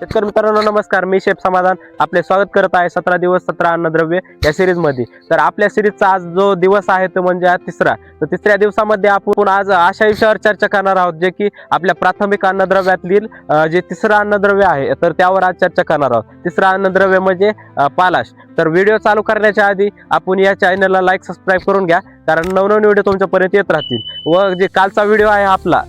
शेतकरी मित्रांनो नमस्कार. मी शेफ समाधान. आपले स्वागत करत आहे सतरा दिवस सतरा अन्नद्रव्य या सिरीजमध्ये. तर आपल्या सिरीजचा आज जो दिवस आहे तो म्हणजे आज तिसरा. तर तिसऱ्या दिवसामध्ये आपण आज अशा विषयावर चर्चा करणार आहोत जे की आपल्या प्राथमिक अन्नद्रव्यातील जे तिसरं अन्नद्रव्य आहे तर त्यावर आज चर्चा करणार आहोत. तिसरं अन्नद्रव्य म्हणजे पालाश. तर व्हिडिओ चालू करण्याच्या आधी आपण या चॅनलला लाईक सबस्क्राईब करून घ्या. कारण नवनवीन व्हिडिओ तुमच्यापर्यंत येत राहतील. व जे कालचा व्हिडिओ आहे आपला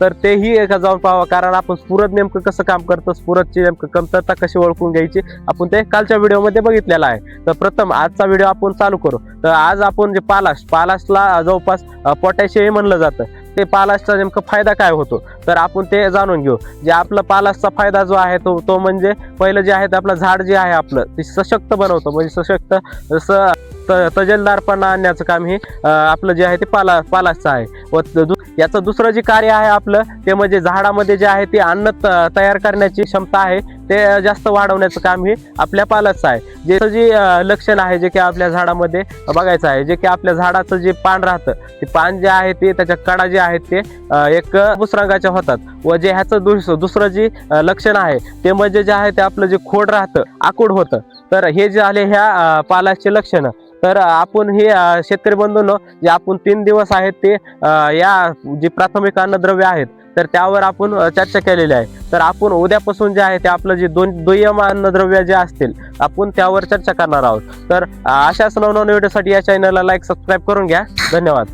तर तेही एका जाऊन पाहावा. कारण आपण स्फुरद नेमकं कसं काम करतो स्फुरतची नेमकं कमतरता कशी ओळखून घ्यायची आपण ते कालच्या व्हिडिओमध्ये बघितलेलं आहे. तर प्रथम आजचा व्हिडिओ आपण चालू करू. तर आज आपण जे पालाश पालाशला जवळपास पोटॅशियम म्हणलं जातं. ते पालाशचा नेमका फायदा काय होतो? तर आपण ते जाणून घेऊ. जे आपला पालाशचा फायदा जो आहे तो तो म्हणजे पहिलं जे आहे ते आपलं झाड जे आहे आपलं ते सशक्त बनवतं. म्हणजे सशक्त जसं त- तजेलदारपणा आणण्याचं काम हे आपलं जे आहे ते पाला पालाचं आहे. व दु- याचं दुसरं जे कार्य आहे आपलं ते म्हणजे झाडामध्ये जे आहे ते अन्न त- तयार करण्याची क्षमता आहे. ते जास्त वाढवण्याचं काम हे आपल्या पालाचं आहे. जे जे लक्षण आहे जे की आपल्या झाडामध्ये बघायचं आहे जे की आपल्या झाडाचं जे पान राहतं ते पान जे आहे ते त्याच्या कडा जे आहेत ते एक भुस रंगाच्या होतात. व जे ह्याचं दुस दुसरं जे लक्षण आहे ते म्हणजे जे आहे ते आपलं जे खोड राहतं आकूड होतं. तर हे जे आले ह्या पालाचे लक्षण. तर आपण हे शेतकरी बंधूंनो जे आपण तीन दिवस आहेत ते या जे प्राथमिक अन्नद्रव्य आहेत तर त्यावर आपण चर्चा केलेली आहे. तर आपण उद्यापासून जे आहे ते आपलं जे दोन दुय्यम अन्नद्रव्य जे असतील आपण त्यावर चर्चा करणार आहोत. तर अशाच नवनवीन व्हिडिओसाठी या चॅनलला लाईक सबस्क्राईब करून घ्या. धन्यवाद.